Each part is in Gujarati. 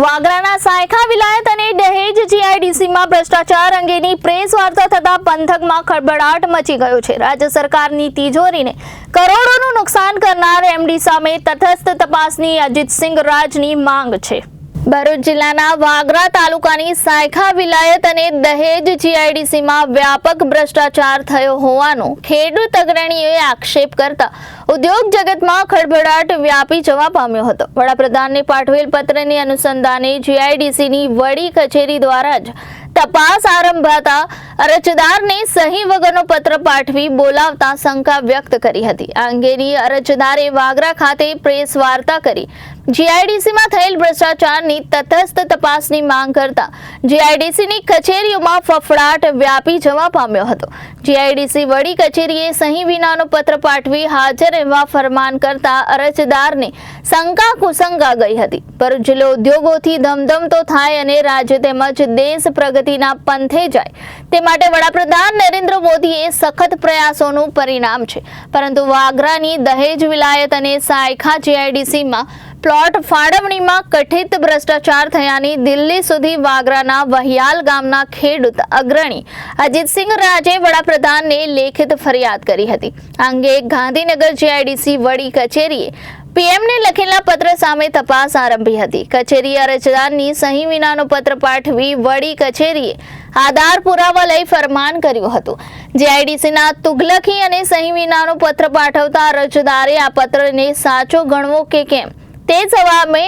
વાગરાના સાયખા વિલાયત અને દહેજ જીઆઈડીસીમાં ભ્રષ્ટાચાર અંગેની પ્રેસ વાર્તા થતા પંથકમાં ખળભળાટ મચી ગયો છે. રાજ્ય સરકારની તિજોરીને કરોડોનું નુકસાન કરનાર એમડી સામે તટસ્થ તપાસની અજીતસિંહ રાજની માંગ છે. ભરૂચ જિલ્લાના વાગરા તાલુકાની સાયખા વિલાયત અને દહેજ જીઆઈડીસીમાં વ્યાપક ભ્રષ્ટાચાર થયો હોવાનો ખેડૂત અગ્રણીઓએ આક્ષેપ કરતા ઉદ્યોગ જગતમાં ખળભળાટ વ્યાપી જવા પામ્યો હતો. વડાપ્રધાનને પાઠવેલ પત્રની અનુસંધાને જીઆઈડીસીની વડી કચેરી દ્વારા જ તપાસ આરંભાતા અરજદારને સહી વગરનો પત્ર પાઠવી બોલાવતા શંકા વ્યક્ત કરી હતી. આ અંગેની અરજદારે વાગરા ખાતે પ્રેસ વાર્તા કરી જીઆઈડીસીમાં થયેલ ભ્રષ્ટાચારની તટસ્થ તપાસની માંગ કરતા જીઆઈડીસીની કચેરીઓમાં ફફડાટ વ્યાપી જવા પામ્યો હતો. જીઆઈડીસી વડી કચેરીએ સહી વિનાનો પત્ર પાઠવી હાજર રહેવા ફરમાન કરતા અરજદારને શંકા કુશંકા ગઈ હતી. ભરૂચ જિલ્લો ઉદ્યોગોથી ધમધમતો થાય અને રાજ્ય તેમજ દેશ પ્રગતિના પંથે જાય. તે માટે વડાપ્રધાન નરેન્દ્ર મોદીએ સખત પ્રયાસોનું પરિણામ છે. પરંતુ વાગરાની દહેજ વિલાયત અને સાયખા જીઆઈડીસીમાં પ્લોટ ફાળવણીમાં કથિત ભ્રષ્ટાચાર થયાની દિલ્હી સુધી વાગરાના વહિયાલ ગામના ખેડૂત અગ્રણી અજીતસિંહ રાજે વડાપ્રધાનને લેખિત ફરિયાદ કરી હતી. આ અંગે ગાંધીનગર જીઆઈડીસી વડી કચેરીએ પીએમને લખેલા પત્ર સામે તપાસ આરંભી હતી. કચેરીએ અરજદારની સહી વિનાનો પત્ર પાઠવી વડી કચેરીએ આધાર પુરાવા લઈ ફરમાન કર્યું હતું. જીઆઈડીસીના તુગલખી અને સહી વિનાનો પત્ર પાઠવતા અરજદારે આ પત્રને સાચો ગણવો કે કેમ? તે જવાબે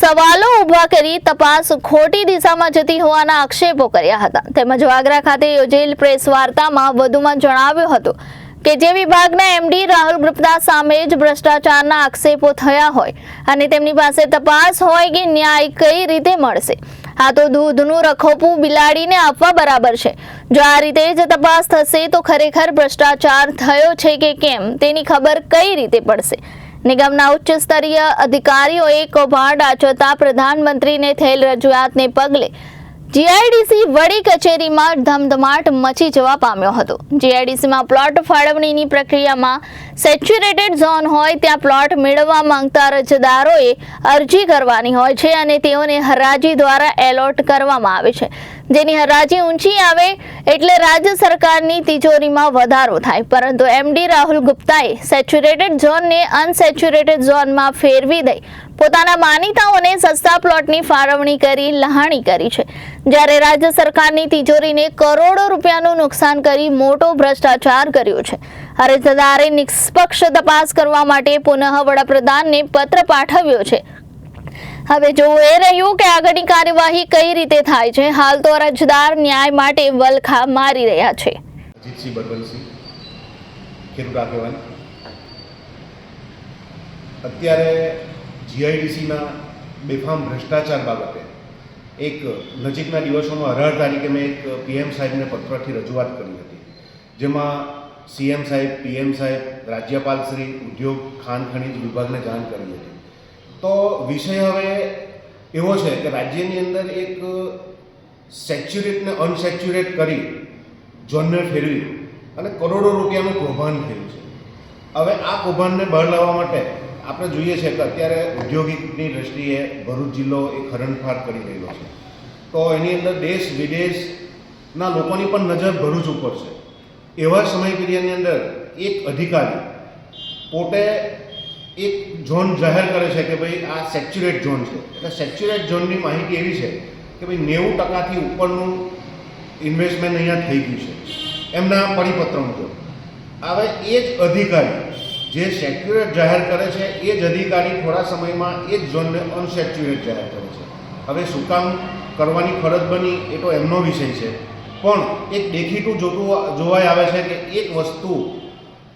સવાલો ઊભા કરી તપાસ ખોટી દિશામાં જતી હોવાના આક્ષેપો કર્યા હતા. તેમજ વાગરા ખાતે યોજેલ પ્રેસ વાર્તામાં વધુમાં જણાવ્યું હતું કે જે વિભાગના એમડી રાહુલ ગુપ્તા સામે જ ભ્રષ્ટાચારના આક્ષેપો થયા હોય અને તેમની પાસે તપાસ હોય કે ન્યાય કઈ રીતે મળશે. આ તો દૂધનું રખોપું બિલાડીને આપવા બરાબર છે. જો આ રીતે જ તપાસ થશે તો ખરેખર ભ્રષ્ટાચાર થયો છે કે કેમ તેની ખબર કઈ રીતે પડશે? નિગમના ઉચ્ચ સ્તરીય અધિકારીઓએ કૌભાંડ આચરતા પ્રધાનમંત્રીને થયેલ રજૂઆતને પગલે જીઆઈડીસી વડી કચેરીમાં ધમધમાટ મચી જવા પામ્યો હતો. જીઆઈડીસીમાં પ્લોટ ફાળવણીની પ્રક્રિયામાં સેચ્યુરેટેડ ઝોન હોય ત્યાં પ્લોટ મેળવવા માંગતા અરજદારોએ અરજી કરવાની હોય છે અને તેઓને હરાજી દ્વારા એલોટ કરવામાં આવે છે. જેની હરાજી ઊંચી આવે એટલે રાજ્ય સરકારની તિજોરીમાં વધારો થાય. પરંતુ એમડી રાહુલ ગુપ્તાએ સેચ્યુરેટેડ ઝોનને અનસેચ્યુરેટેડ ઝોનમાં ફેરવી દઈ પોતાના માનીતાઓને સસ્તા પ્લોટની ફાળવણી કરી, લહાણી કરી છે. જ્યારે રાજ્ય સરકારની તિજોરીને કરોડો રૂપિયાનું નુકસાન કરી મોટો ભ્રષ્ટાચાર કર્યો છે. અરજદારે નિષ્પક્ષ તપાસ કરવા માટે પુનઃ વડાપ્રધાનને પત્ર પાઠવ્યો છે. હવે જોવું એ રહ્યું કે આગળની કાર્યવાહી કઈ રીતે થાય છે, હાલ તો અરજદાર ન્યાય માટે વલખા મારી રહ્યા છે. અત્યારે જીઆઈડીસીના બેફામ ભ્રષ્ટાચાર બાબતે એક નજીકના દિવસોમાં અઢાર તારીખે મેં એક પીએમ સાહેબને પત્રથી રજૂઆત કરી હતી. જેમાં સીએમ સાહેબ, પીએમ સાહેબ, રાજ્યપાલ શ્રી, ઉદ્યોગ, ખાન ખનિજ વિભાગને જાણ કરી હતી. તો વિષય હવે એવો છે કે રાજ્યની અંદર એક સેચ્યુરેટને અનસેચ્યુરેટ કરી ઝોનને ફેરવી અને કરોડો રૂપિયાનું કૌભાંડ થયું છે. હવે આ કૌભાંડને બહાર લાવવા માટે આપણે જોઈએ છે કે અત્યારે ઔદ્યોગિકની દ્રષ્ટિએ ભરૂચ જિલ્લો એ ખરણફાર કરી રહેલો છે. તો એની અંદર દેશ વિદેશના લોકોની પણ નજર ભરૂચ ઉપર છે. એવા સમય પીરિયડની અંદર એક અધિકારી પોતે એક ઝોન જાહેર કરે છે કે ભાઈ આ સેચ્યુરેટ ઝોન છે. એટલે સેચ્યુરેટ ઝોનની માહિતી એવી છે કે ભાઈ નેવું ટકાથી ઉપરનું ઇન્વેસ્ટમેન્ટ અહીંયા થઈ ગયું છે. એમના પરિપત્ર મુજબ. હવે એ જ અધિકારી જે સેક્યુરેટ જાહેર કરે છે, એ જ અધિકારી થોડા સમયમાં એ જ ઝોનને અનસેચ્યુરેટ જાહેર કરે છે. હવે શું કામ કરવાની ફરજ બની એ તો એમનો વિષય છે. પણ એક દેખીતું જોતું જોવાય આવે છે કે એક વસ્તુ,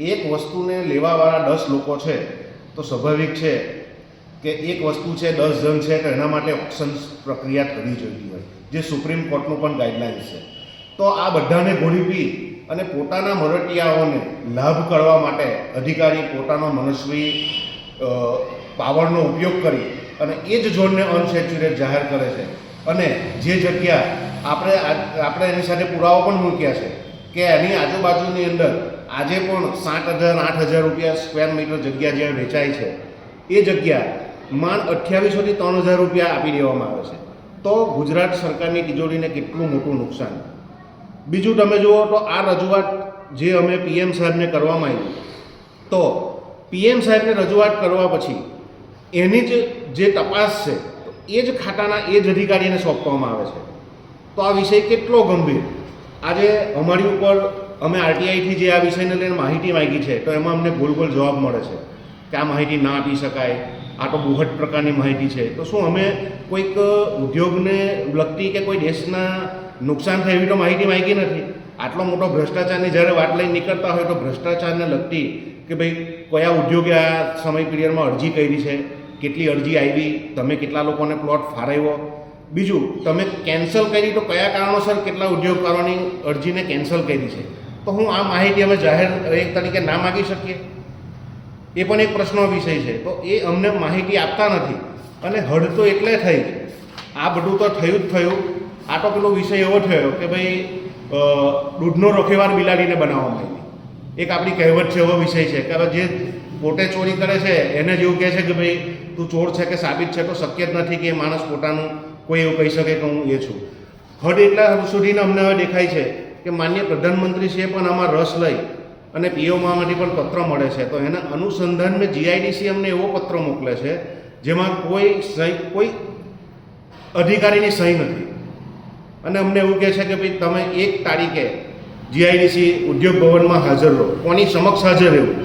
એક વસ્તુને લેવાવાળા દસ લોકો છે, તો સ્વાભાવિક છે કે એક વસ્તુ છે દસ જણ છે, તો એના માટે ઓપ્શન્સ પ્રક્રિયા કરવી જોઈતી હોય જે સુપ્રીમ કોર્ટનું પણ ગાઈડલાઇન્સ છે. તો આ બધાને ઘોડી અને પોતાના મરટિયાઓને લાભ કરવા માટે અધિકારી પોતાનો મનસ્વી પાવરનો ઉપયોગ કરી અને એ જ ઝોનને અનસેચ્યુરેટ જાહેર કરે છે. અને જે જગ્યા આપણે આપણે એની સાથે પુરાવો પણ મૂક્યા છે કે એની આજુબાજુની અંદર આજે પણ સાત હજાર, આઠ હજાર રૂપિયા સ્ક્વેર મીટર જગ્યા જ્યાં વેચાય છે, એ જગ્યા માંડ અઠ્યાવીસોથી ત્રણ હજાર રૂપિયા આપી દેવામાં આવે છે. તો ગુજરાત સરકારની તિજોરીને કેટલું મોટું નુકસાન. બીજું તમે જુઓ તો આ રજૂઆત જે અમે પીએમ સાહેબને કરવામાં આવી, તો પીએમ સાહેબને રજૂઆત કરવા પછી એની જ જે તપાસ છે એ જ ખાતાના એ જ અધિકારીને સોંપવામાં આવે છે. તો આ વિષય કેટલો ગંભીર? આજે અમારી ઉપર અમે આરટીઆઈથી જે આ વિષયને લઈને માહિતી માંગી છે, તો એમાં અમને ગોલ ગોલ જવાબ મળે છે કે આ માહિતી ના આપી શકાય, આ તો બુહટ પ્રકારની માહિતી છે. તો શું અમે કોઈક ઉદ્યોગને લગતી કે કોઈ દેશના નુકસાન થાય એવી તો માહિતી માંગી નથી? આટલો મોટો ભ્રષ્ટાચારની જ્યારે વાત લઈને નીકળતા હોય તો ભ્રષ્ટાચારને લગતી કે ભાઈ, કયા ઉદ્યોગે આ સમય પિરિયડમાં અરજી કરી છે, કેટલી અરજી આવી, તમે કેટલા લોકોને પ્લોટ ફાળવ્યો બીજું, તમે કેન્સલ કરી તો કયા કારણોસર કેટલા ઉદ્યોગકારોની અરજીને કેન્સલ કરી છે? તો હું આ માહિતી અમે જાહેર એક તરીકે ના માગી શકીએ. એ પણ એક પ્રશ્નનો વિષય છે. તો એ અમને માહિતી આપતા નથી. અને હડ તો એટલે થઈ આ બધું તો થયું જ થયું. આ તો પેલો વિષય એવો થયો કે ભાઈ દૂધનો રોખેવાર બિલાડીને બનાવવામાં આવી. એક આપણી કહેવત છે એવો વિષય છે કે જે પોતે ચોરી કરે છે, એને જેવું કહે છે કે ભાઈ, તું ચોર છે કે સાબિત છે, તો શક્ય જ નથી કે એ માણસ પોતાનું કોઈ એવું કહી શકે કે હું એ છું. હદ એટલા સુધીને અમને હવે દેખાય છે કે માન્ય પ્રધાનમંત્રીશ્રીએ પણ આમાં રસ લઈ અને પીઓમાંથી પણ પત્ર મળે છે. તો એના અનુસંધાનમાં જીઆઈડીસી અમને એવો પત્ર મોકલે છે જેમાં કોઈ સહી, કોઈ અધિકારીની સહી નથી. અને અમને એવું કહે છે કે ભાઈ તમે એક તારીખે જીઆઈડીસી ઉદ્યોગ ભવનમાં હાજર રહો. કોની સમક્ષ હાજર રહેવું?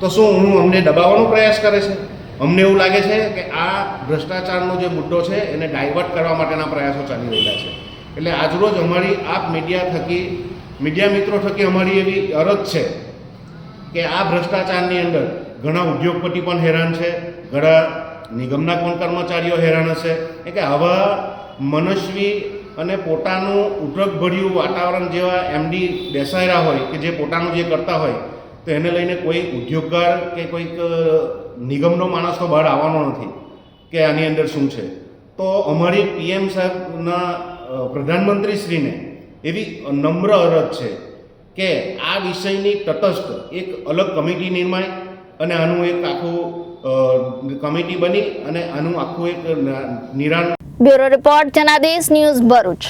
તો શું હું અમને દબાવવાનો પ્રયાસ કરે છે? અમને એવું લાગે છે કે આ ભ્રષ્ટાચારનો જે મુદ્દો છે એને ડાયવર્ટ કરવા માટેના પ્રયાસો ચાલી રહ્યા છે. એટલે આજરોજ અમારી આપ મીડિયા થકી મીડિયા મિત્રો થકી અમારી એવી અરજ છે કે આ ભ્રષ્ટાચારની અંદર ઘણા ઉદ્યોગપતિ પણ હેરાન છે, ઘણા નિગમના પણ કર્મચારીઓ હેરાન હશે. એટલે કે આવા મનસ્વી અને પોતાનું ઉદ્રકભર્યું વાતાવરણ જેવા એમડી બેસાયેલા હોય કે જે પોતાનું જે કરતા હોય તો એને લઈને કોઈ ઉદ્યોગકાર કે કોઈક નિગમનો માણસ તો બહાર આવવાનો નથી કે આની અંદર શું છે. તો અમારી પીએમ સાહેબના પ્રધાનમંત્રીશ્રીને એવી નમ્ર અરજ છે કે આ વિષયની તટસ્થ એક અલગ કમિટી નિર્માય અને આનું એક આખું કમિટી બની અને આનું આખું એક નિરાણ bureau report Janadesh news Bharuch.